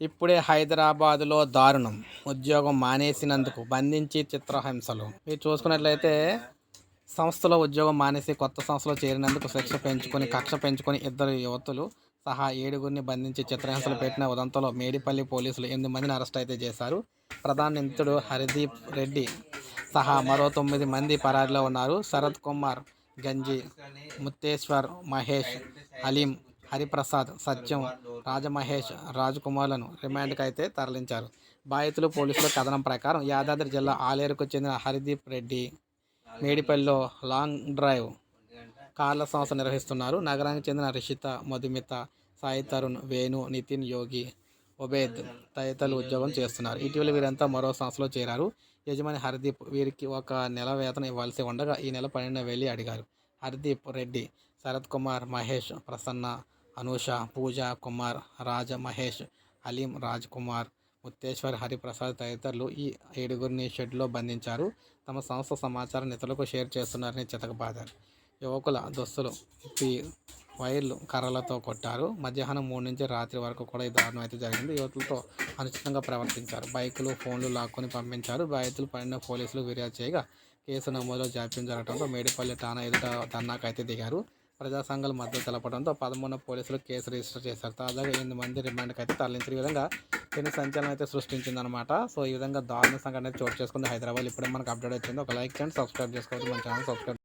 ఇప్పుడే హైదరాబాద్లో దారుణం. ఉద్యోగం మానేసినందుకు బంధించి చిత్రహింసలు. మీరు చూసుకున్నట్లయితే సంస్థలో ఉద్యోగం మానేసి కొత్త సంస్థలో చేరినందుకు శిక్ష పెంచుకొని కక్ష పెంచుకొని ఇద్దరు యువతులు సహా ఏడుగురిని బంధించి చిత్రహింసలు పెట్టిన ఉదంతంలో మేడిపల్లి పోలీసులు ఎనిమిది మందిని అరెస్ట్ అయితే చేశారు. ప్రధాన నిందితుడు హరిదీప్ రెడ్డి సహా మరో తొమ్మిది మంది పరారీలో ఉన్నారు. శరత్ కుమార్ గంజి ముత్తేశ్వర్ మహేష్ అలీం హరిప్రసాద్ సత్యం రాజమహేష్ రాజకుమార్లను రిమాండ్కి అయితే తరలించారు. బాధితులు పోలీసుల కథనం ప్రకారం యాదాద్రి జిల్లా ఆలేరుకు చెందిన హరిదీప్ రెడ్డి మేడిపల్లిలో లాంగ్ డ్రైవ్ కార్ల సంస్థ నిర్వహిస్తున్నారు. నగరానికి చెందిన రిషిత మధుమిత సాయి తరుణ్ వేణు నితిన్ యోగి ఒబేద్ తదితరులు ఉద్యోగం చేస్తున్నారు. ఇటీవల వీరంతా మరో సంస్థలో చేరారు. యజమాని హర్దీప్ వీరికి ఒక నెల వేతన ఇవ్వాల్సి ఉండగా ఈ నెల పన్నెండున వెళ్ళి అడిగారు. హర్దీప్ రెడ్డి శరత్ కుమార్ మహేష్ ప్రసన్న అనూష పూజ కుమార్ రాజ మహేష్ అలీం రాజ్ కుమార్ ముత్తేశ్వర్ హరిప్రసాద్ తదితరులు ఈ ఏడుగురిని షెడ్లో బంధించారు. తమ సంస్థ సమాచారం ఇతరులకు షేర్ చేస్తున్నారని చితకబాదారు. యువకుల దుస్తులు వైర్లు కర్రలతో కొట్టారు. మధ్యాహ్నం మూడు నుంచి రాత్రి వరకు కూడా ఈ దారుణం అయితే జరిగింది. యువతులతో అనుచితంగా ప్రవర్తించారు. బైకులు ఫోన్లు లాక్కొని పంపించారు. బాధితులు పడిన పోలీసులు ఫిర్యాదు చేయగా కేసు నమోదులో జాప్యం జరగడంతో మేడిపల్లి ఠాణా ఎదుట ధర్నాకైతే దిగారు. ప్రజా సంఘాల మద్దతు తెలపడంతో పదమూడు పోలీసులు కేసు రిజిస్టర్ చేశారు. తాజాగా ఎనిమిది మంది రిమాండ్కి అయితే తరలించిన విధంగా కొన్ని సంచలనం అయితే సృష్టించిందనమాట సో ఈ విధంగా దారుణ సంఘటన చోటు చేసుకుంది హైదరాబాద్. ఇప్పుడే మనకు అప్డేట్ వచ్చింది. ఒక లైక్ చేయండి సబ్స్క్రైబ్ చేసుకోవచ్చు మన ఛానల్ సబ్స్క్రైబ్